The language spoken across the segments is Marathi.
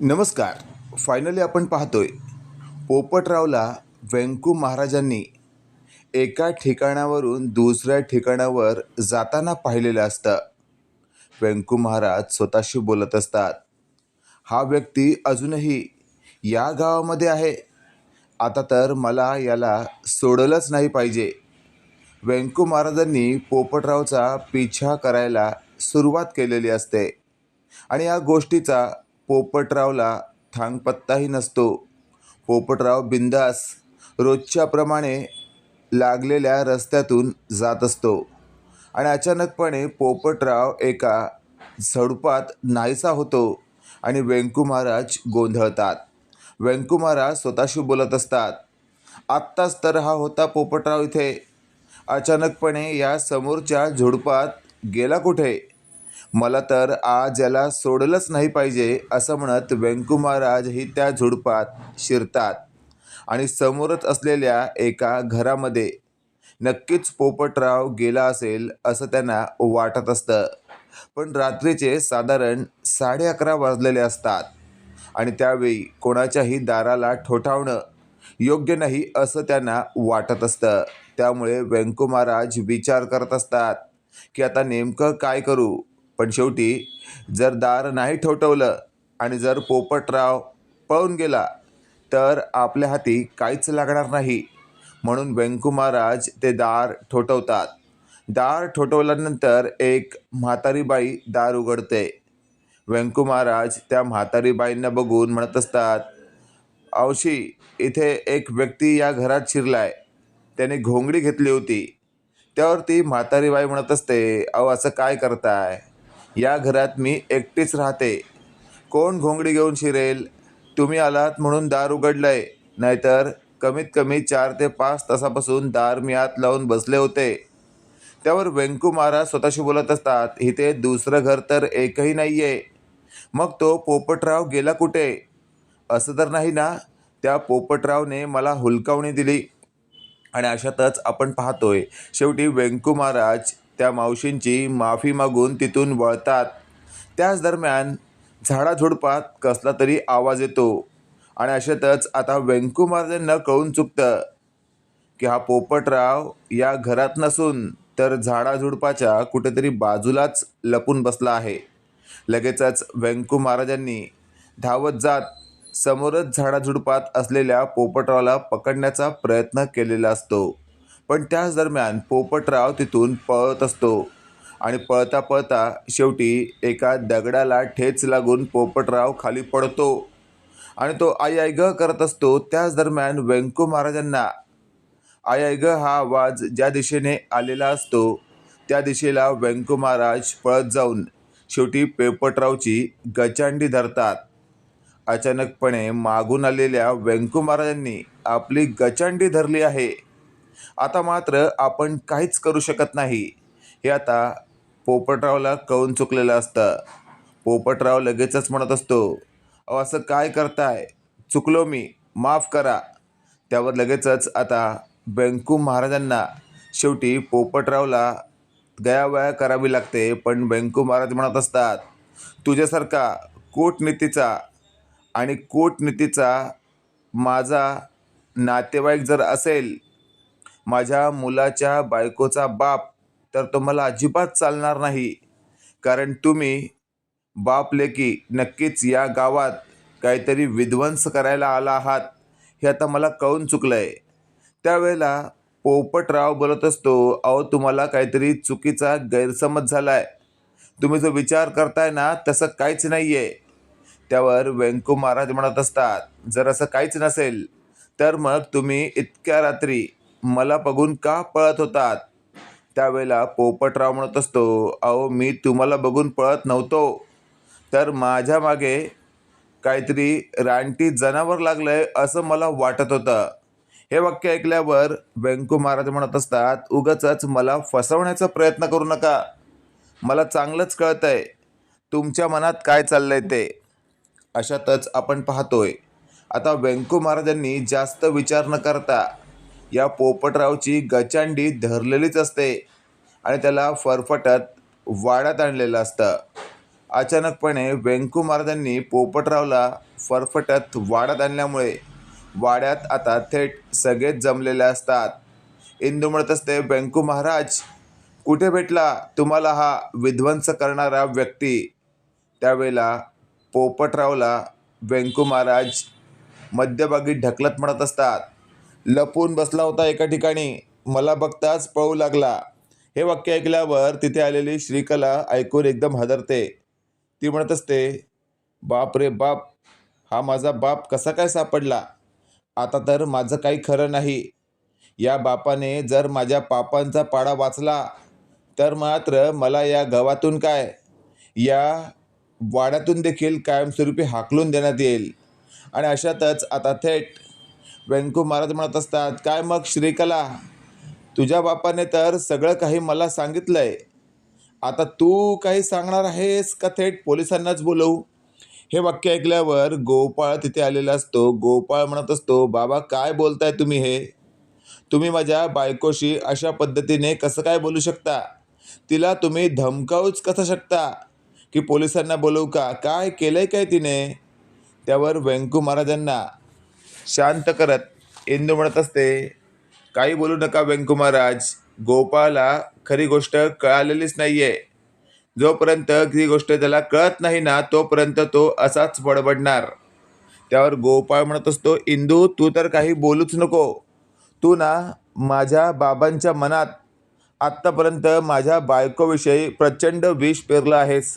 नमस्कार. फायनली आपण पाहतोय पोपटरावला व्यंकू महाराजांनी एका ठिकाणावरून दुसऱ्या ठिकाणावर जाताना पाहिलेलं असतं. व्यंकू महाराज स्वतःशी बोलत असतात. हा व्यक्ती अजूनही या गावामध्ये आहे. आता तर मला याला सोडलंच नाही पाहिजे. व्यंकू महाराजांनी पोपटरावचा पिछा करायला सुरुवात केलेली असते. आणि या गोष्टीचा पोपटरावला थांगपत्ताही नसतो. पोपटराव बिंदास रोजच्याप्रमाणे लागलेल्या रस्त्यातून जात असतो आणि अचानकपणे पोपटराव एका झडपात नाहीसा होतो आणि व्यंकू महाराज गोंधळतात. व्यंकू महाराज स्वतःशी बोलत असतात आत्ताच तर हा होता पोपटराव इथे. अचानकपणे या समोरच्या झुडपात गेला कुठे? मला तर आज याला सोडलंच नाही पाहिजे असं म्हणत व्यंकू ही त्या झुडपात शिरतात आणि समोरच असलेल्या एका घरामध्ये नक्कीच पोपटराव गेला असेल असं त्यांना वाटत असतं. पण रात्रीचे साधारण साडे अकरा वाजलेले असतात आणि त्यावेळी कोणाच्याही दाराला ठोठावणं योग्य नाही असं त्यांना वाटत असतं. त्यामुळे व्यंकुमाराज विचार करत असतात की आता नेमकं काय करू? पण शेवटी जर दार नाही ठोठवलं आणि जर पोपटराव पळून गेला तर आपल्या हाती काहीच लागणार नाही. म्हणून व्यंकू महाराज ते दार ठोठवतात. दार ठोठवल्यानंतर एक म्हातारी बाई दार उघडते. व्यंकू महाराज त्या म्हातारी बाईंना बघून म्हणत असतात औशी इथे एक व्यक्ती या घरात शिरलाय. त्याने घोंगडी घेतली होती. त्यावर ती म्हातारी बाई म्हणत असते अहो असं काय करताय? या घरात मी एकटीच राहते. कोण घोंगडी घेऊन शिरेल? तुम्ही आलात म्हणून दार उघडलंय. नाहीतर कमीत कमी चार ते पाच तासापासून दार मी आत लावून बसले होते. त्यावर व्यंकू महाराज स्वतःशी बोलत असतात इथे दुसरं घर तर एकही नाही आहे मग तो पोपटराव गेला कुठे? असं तर नाही ना. त्या पोपटरावने मला हुलकावणी दिली. आणि अशातच आपण पाहतोय शेवटी व्यंकू महाराज त्या मावशींची माफी मागून तिथून वळतात. त्याच दरम्यान झाडाझुडपात कसला तरी आवाज येतो आणि अशातच आता व्यंकू महाराजांना कळून चुकतं की हा पोपटराव या घरात नसून तर झाडाझुडपाच्या कुठेतरी बाजूलाच लपून बसला आहे. लगेचच व्यंकू महाराजांनी धावत जात समोरच झाडाझुडपात असलेल्या पोपटरावला पकडण्याचा प्रयत्न केलेला असतो. पण त्याच दरम्यान पोपटराव तिथून पळत असतो. आणि पळता पळता शेवटी एका दगडाला ठेच लागून पोपटराव खाली पडतो. आणि तो आई आय ग करत असतो. त्याच दरम्यान व्यंकू महाराजांना आय आय ग हा आवाज ज्या दिशेने आलेला असतो त्या दिशेला व्यंकू महाराज पळत जाऊन शेवटी पेपटरावची गचांडी धरतात. अचानकपणे मागून आलेल्या व्यंकू महाराजांनी आपली गचांडी धरली आहे. आता मात्र आपण काहीच करू शकत नाही. हे आता पोपटरावला कळून चुकलेलं असतं. पोपटराव लगेचच म्हणत असतो अहो असं काय करताय? चुकलो मी. माफ करा. त्यावर लगेचच आता व्यंकू महाराजांना शेवटी पोपटरावला गयावया करावी लागते पण व्यंकू महाराज म्हणत असतात तुझ्यासारखा कूटनीतीचा आणि कूटनीतीचा माझा नातेवाईक जर असेल माझ्या मुलाच्या बायकोचा बाप तर तो मला अजिबात चालणार नाही. कारण तुम्ही बाप लेकी नक्कीच या गावात काहीतरी विध्वंस करायला आला आहात हे आता मला कळून चुकलं आहे त्यावेळेला पोपटराव बोलत असतो अहो तुम्हाला काहीतरी चुकीचा गैरसमज झाला आहे तुम्ही जो विचार करताय ना तसं काहीच नाही आहे त्यावर व्यंकू महाराज म्हणत असतात जर असं काहीच नसेल तर मग तुम्ही इतक्या रात्री मला बघून का पळत होतात? त्यावेळेला पोपटराव म्हणत असतो अहो मी तुम्हाला बघून पळत नव्हतो. तर माझ्या मागे काहीतरी रानटी जनावर लागलंय असं मला वाटत होतं. हे वाक्य ऐकल्यावर व्यंकू महाराज म्हणत असतात उगच मला फसवण्याचा प्रयत्न करू नका. मला चांगलंच कळतंय. तुमच्या मनात काय चाललंय ते? अशातच आपण पाहतोय. आता व्यंकू महाराजांनी जास्त विचार न करता या पोपटरावची गचांडी धरलेलीच असते आणि त्याला फरफटत वाड्यात आणलेलं असतं. अचानकपणे व्यंकू महाराजांनी पोपटरावला फरफटत वाड्यात आणल्यामुळे वाड्यात आता थेट सगळेच जमलेले असतात. इंदू म्हणत असते व्यंकू महाराज कुठे भेटला तुम्हाला हा विध्वंस करणारा व्यक्ती? त्यावेळेला पोपटरावला व्यंकू महाराज मध्यभागी ढकलत म्हणत असतात. लपून बसला होता एका ठिकाणी. मला बघताच पळू लागला. हे वाक्य ऐकल्यावर तिथे आलेली श्रीकला ऐकून एकदम हादरते. ती म्हणत असते बाप रे बाप हा माझा बाप कसा काय सापडला? आता तर माझं काही खरं नाही. या बापाने जर माझ्या पापांचा पाडा वाचला तर मात्र मला या गावातून काय? या वाड्यातून देखील कायमस्वरूपी हाकलून देण्यात येईल. आणि अशातच आता थेट व्यंकू महाराज म्हणत असतात काय मग श्रीकला? तुझ्या बापाने तर सगळं काही मला सांगितलं आहे आता तू काही सांगणार आहेस का थेट? पोलिसांनाच बोलवू. हे वाक्य ऐकल्यावर गोपाळ तिथे आलेला असतो. गोपाळ म्हणत असतो बाबा काय बोलताय तुम्ही हे? तुम्ही माझ्या बायकोशी अशा पद्धतीने कसं काय बोलू शकता? तिला तुम्ही धमकावूच कसं शकता? की पोलिसांना बोलवू का? काय केलंय काय तिने? त्यावर व्यंकू महाराजांना शांत करत इंदू म्हणत असते काही बोलू नका व्यंकुमाराज गोपाला खरी गोष्ट कळालेलीच नाही आहे जोपर्यंत ही गोष्ट त्याला कळत नाही ना तोपर्यंत तो असाच बडबडणार. त्यावर गोपाळ म्हणत असतो इंदू तू तर काही बोलूच नको. तू ना माझ्या बाबांच्या मनात आत्तापर्यंत माझ्या बायकोविषयी प्रचंड विष पेरलं आहेस.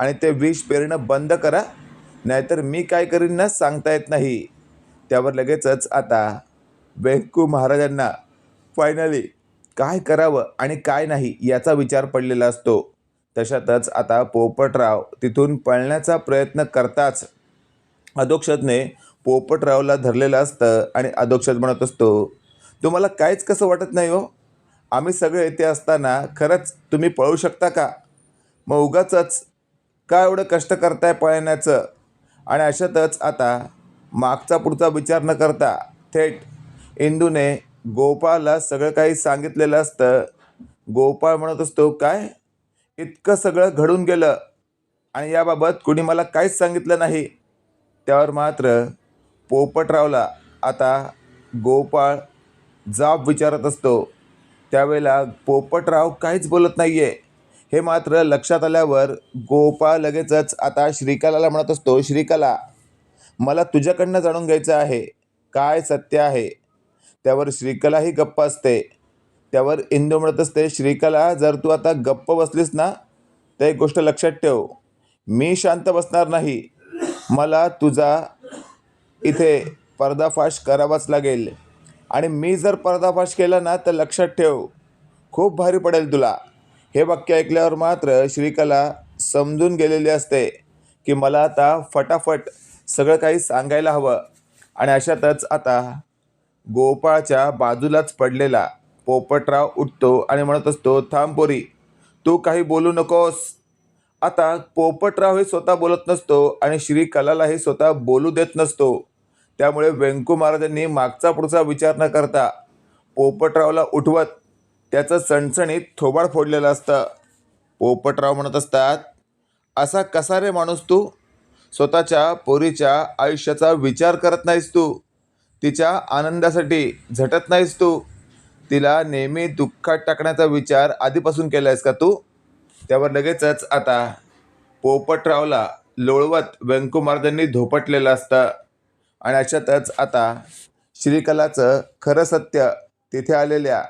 आणि ते विष पेरणं बंद करा नाहीतर मी काय करीन ना सांगता येत नाही. त्यावर लगेचच आता व्यंकू महाराजांना फायनली काय करावं आणि काय नाही याचा विचार पडलेला असतो. तशातच आता पोपटराव तिथून पळण्याचा प्रयत्न करताच अधोक्षतने पोपटरावला धरलेलं असतं आणि अधोक्षत म्हणत असतो तुम्हाला काहीच कसं वाटत नाही हो? आम्ही सगळे येथे असताना खरंच तुम्ही पळू शकता का? मग उगाचच का एवढं कष्ट करताय पळण्याचं? आणि अशातच आता मागचा पुढचा विचार न करता थेट इंदूने गोपाळला सगळं काही सांगितलेलं असतं. गोपाळ म्हणत असतो काय? इतकं सगळं घडून गेलं आणि याबाबत कुणी मला काहीच सांगितलं नाही. त्यावर मात्र पोपटरावला आता गोपाळ जाब विचारत असतो. त्यावेळेला पोपटराव काहीच बोलत नाही आहे हे मात्र लक्षात आल्यावर गोपाळ लगेचच आता श्रीकलाला म्हणत असतो श्रीकला मला तुझ्याकडनं जाणून घ्यायचं आहे. काय सत्य आहे? त्यावर श्रीकलाही गप्प असते. त्यावर इंदू म्हणत असते श्रीकला जर तू आता गप्प बसलीस ना तर एक गोष्ट लक्षात ठेव. मी शांत बसणार नाही. मला तुझा इथे पर्दाफाश करावाच लागेल. आणि मी जर पर्दाफाश केला ना तर लक्षात ठेव. खूप भारी पडेल तुला. हे वाक्य ऐकल्यावर मात्र श्रीकला समजून गेलेली असते की मला आता फटाफट सगळं काही सांगायला हवं. आणि अशातच आता गोपाळच्या बाजूलाच पडलेला पोपटराव उठतो आणि म्हणत असतो थांब पोरी तू काही बोलू नकोस. आता पोपटराव हे स्वतः बोलत नसतो आणि श्रीकलालाही स्वतः बोलू देत नसतो. त्यामुळे व्यंकू महाराजांनी मागचा पुढचा विचार न करता पोपटरावला उठवत त्याचं सणसणीत थोबाड फोडलेलं असतं. पोपटराव म्हणत असतात असा कसा रे माणूस तू? स्वतःच्या पोरीच्या आयुष्याचा विचार करत नाहीस तू. तिच्या आनंदासाठी झटत नाहीस तू. तिला नेहमी दुःखात टाकण्याचा विचार आधीपासून केला आहेस का तू? त्यावर लगेचच आता पोपटरावला लोळवत व्यंकुमार्दांनी धोपटलेलं असतं आणि अशातच आता श्रीकलाचं खरं सत्य तिथे आलेल्या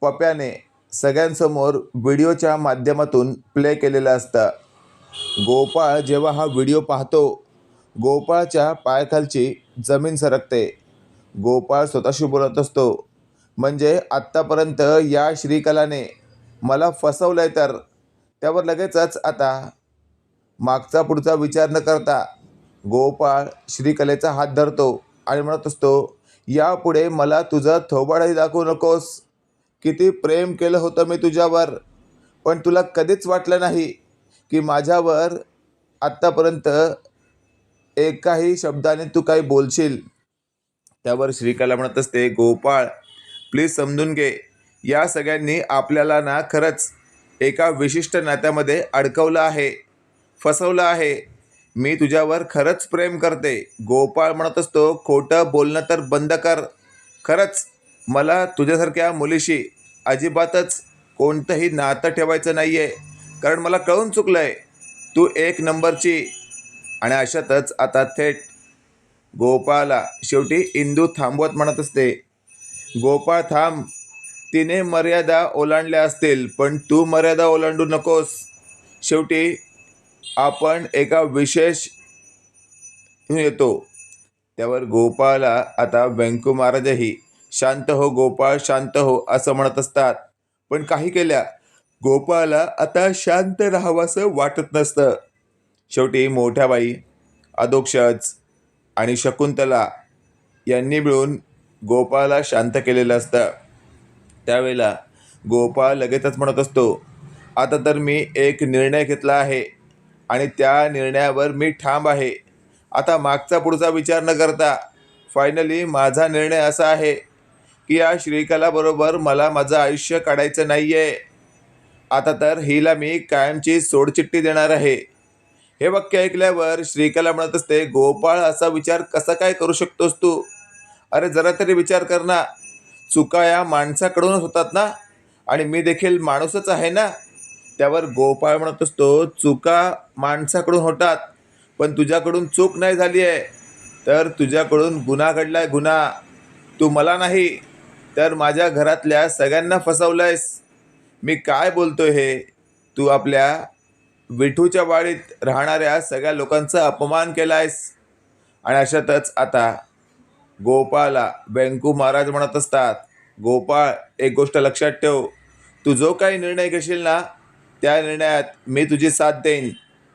पप्याने सगळ्यांसमोर व्हिडिओच्या माध्यमातून प्ले केलेलं असतं. गोपाळ जेव्हा हा व्हिडिओ पाहतो गोपाळच्या पायाखालची जमीन सरकते. गोपाळ स्वतःशी बोलत असतो म्हणजे आत्तापर्यंत या श्रीकलाने मला फसवलं आहे तर? त्यावर लगेचच आता मागचा पुढचा विचार न करता गोपाळ श्रीकलेचा हात धरतो आणि म्हणत असतो यापुढे मला तुझं थोबाडही दाखवू नकोस. किती प्रेम केलं होतं मी तुझ्यावर पण तुला कधीच वाटलं नाही. की माझ्यावर आत्तापर्यंत एकाही शब्दाने तू काही बोलशील. त्यावर श्रीकला म्हणत असते गोपाळ प्लीज समजून घे. या सगळ्यांनी आपल्याला ना खरंच एका विशिष्ट नात्यामध्ये अडकवलं आहे फसवलं आहे. मी तुझ्यावर खरंच प्रेम करते. गोपाळ म्हणत असतो खोटं बोलणं तर बंद कर. खरंच मला तुझ्यासारख्या मुलीशी अजिबातच कोणतंही नातं ठेवायचं नाही आहे कारण मला कळून चुकलं आहे तू एक नंबरची. आणि अशातच आता थेट गोपाळला शेवटी इंदू थांबवत म्हणत असते. गोपाळ थांब. तिने मर्यादा ओलांडल्या असतील पण तू मर्यादा ओलांडू नकोस. शेवटी आपण एका विशेष येतो. त्यावर गोपाळला आता व्यंकू महाराजही शांत हो गोपाळ शांत हो असं म्हणत असतात. पण काही केल्या गोपाला आता शांत राहावंसं वाटत नसतं. शेवटी मोठ्या बाई अधोक्षज आणि शकुंतला यांनी मिळून गोपाला शांत केलेलं असतं. त्यावेळेला गोपाळ लगेचच म्हणत असतो आता तर मी एक निर्णय घेतला आहे आणि त्या निर्णयावर मी ठाम आहे. आता मागचा पुढचा विचार न करता फायनली माझा निर्णय असा आहे की या श्रीकलाबरोबर मला माझं आयुष्य काढायचं नाही आहे आता तर हिला मी कायमची सोडचिठ्ठी देणार आहे. हे वाक्य ऐकल्यावर श्रीकला म्हणत असते गोपाळ असा विचार कसा काय करू शकतोस तू? अरे जरा तरी विचार कर ना. चुका या माणसाकडूनच होतात ना? आणि मी देखील माणूसच आहे ना? त्यावर गोपाळ म्हणत असतो चुका माणसाकडून होतात पण तुझ्याकडून चूक नाही झाली आहे. तर तुझ्याकडून गुन्हा घडला आहे गुन्हा. तू मला नाही तर माझ्या घरातल्या सगळ्यांना फसवलंयस. मी काय बोलतो हे? तू आपल्या विठूच्या वाडीत राहणाऱ्या सगळ्या लोकांचा अपमान केला आहेस आणि अशातच आता गोपाळला व्यंकू महाराज म्हणत असतात गोपाळ एक गोष्ट लक्षात ठेव. तू जो काही निर्णय घेशील ना त्या निर्णयात मी तुझी साथ देईन.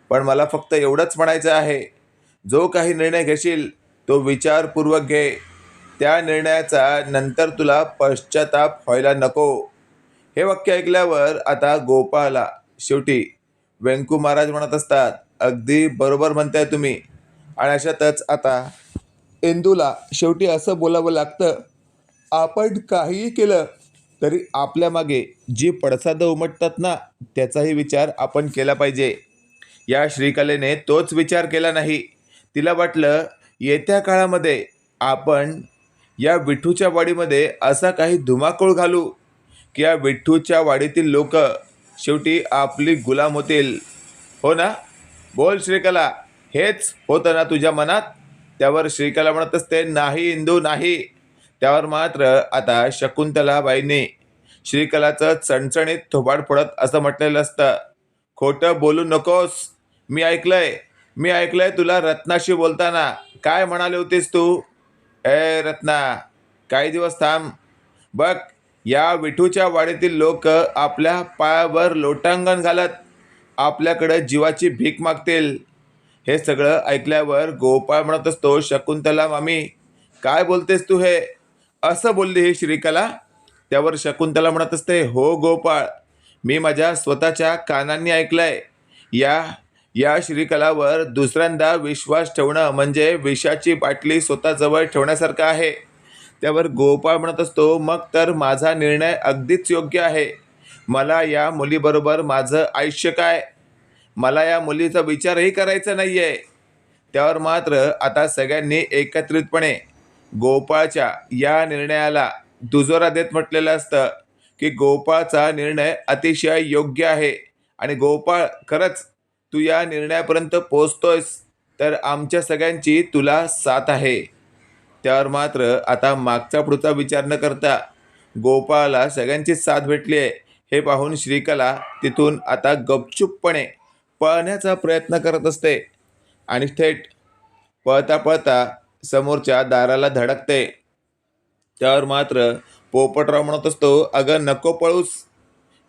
पण मला फक्त एवढंच म्हणायचं आहे. जो काही निर्णय घेशील तो विचारपूर्वक घे. त्या निर्णयाचा नंतर तुला पश्चाताप व्हायला नको. हे वाक्य ऐकल्यावर आता गोपाला शेवटी व्यंकू महाराज म्हणत असतात अगदी बरोबर म्हणताय तुम्ही. आणि अशातच आता इंदूला शेवटी असं बोलावं लागतं आपण काहीही केलं तरी आपल्या मागे जी पडसादं उमटतात ना त्याचाही विचार आपण केला पाहिजे. या श्रीकलेने तोच विचार केला नाही. तिला वाटलं येत्या काळामध्ये आपण या विठूच्या वाडीमध्ये असा काही धुमाकूळ घालू. की या विठ्ठूच्या वाडीतील लोक शेवटी आपली गुलाम होतील. हो ना? बोल श्रीकला. हेच होतं ना तुझ्या मनात? त्यावर श्रीकला म्हणत असते नाही इंदू नाही. त्यावर मात्र आता शकुंतलाबाईंनी श्रीकलाचं चणचणीत थोबाड फोडत असं म्हटलेलं असतं. खोटं बोलू नकोस. मी ऐकलंय. मी ऐकलंय तुला रत्नाशी बोलताना. काय म्हणाले होतेस तू? ए रत्ना काही दिवस थांब. बघ या विठूच्या वाडीतील लोक आपल्या पायावर लोटांगण घालत आपल्याकडं जीवाची भीक मागतील. हे सगळं ऐकल्यावर गोपाळ म्हणत असतो शकुंतला मामी काय बोलतेस तू हे? असं बोलली ही श्रीकला? त्यावर शकुंतला म्हणत असते हो गोपाळ मी माझ्या स्वतःच्या कानांनी ऐकलंय. या या श्रीकलावर दुसऱ्यांदा विश्वास ठेवणं म्हणजे विषाची बाटली स्वतःजवळ ठेवण्यासारखं आहे. त्यावर गोपाळ म्हणत असतो मग तर माझा निर्णय अगदीच योग्य आहे. मला या मुलीबरोबर माझं आयुष्य काय? मला या मुलीचा विचारही करायचा नाही आहे त्यावर मात्र आता सगळ्यांनी एकत्रितपणे गोपाळच्या या निर्णयाला दुजोरा देत म्हटलेलं असतं की गोपाळचा निर्णय अतिशय योग्य आहे. आणि गोपाळ खरंच तू या निर्णयापर्यंत पोचतोयस तर आमच्या सगळ्यांची तुला साथ आहे. त्यावर मात्र आता मागचा पुढचा विचार न करता गोपाळाला सगळ्यांचीच साथ भेटली आहे. हे पाहून श्रीकला तिथून आता गपचूपपणे पळण्याचा प्रयत्न करत असते. आणि थेट पळता पळता समोरच्या दाराला धडकते. त्यावर मात्र पोपटराव म्हणत असतो अगं नको पळूस.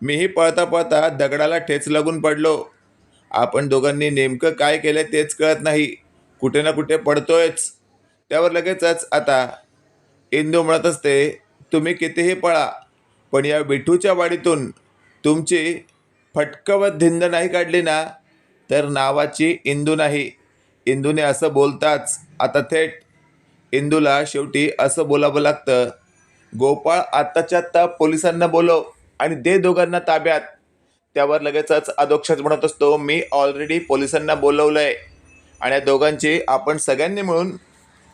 मीही पळता पळता दगडाला ठेच लागून पडलो. आपण दोघांनी नेमकं काय केलं तेच कळत नाही. कुठे ना कुठे पडतोयच. त्यावर लगेचच आता इंदू म्हणत असते तुम्ही कितीही पळा पण या विठूच्या वाडीतून तुमची फटकवत धिंद नाही काढली ना तर नावाची इंदू नाही. इंदूने असं बोलताच आता थेट इंदूला शेवटी असं बोलावं लागतं गोपाळ आत्ताच्या आत्ता पोलिसांना बोलव आणि दे दोघांना ताब्यात. त्यावर लगेचच अधोक्षज म्हणत असतो मी ऑलरेडी पोलिसांना बोलवलं आहे आणि या दोघांची आपण सगळ्यांनी मिळून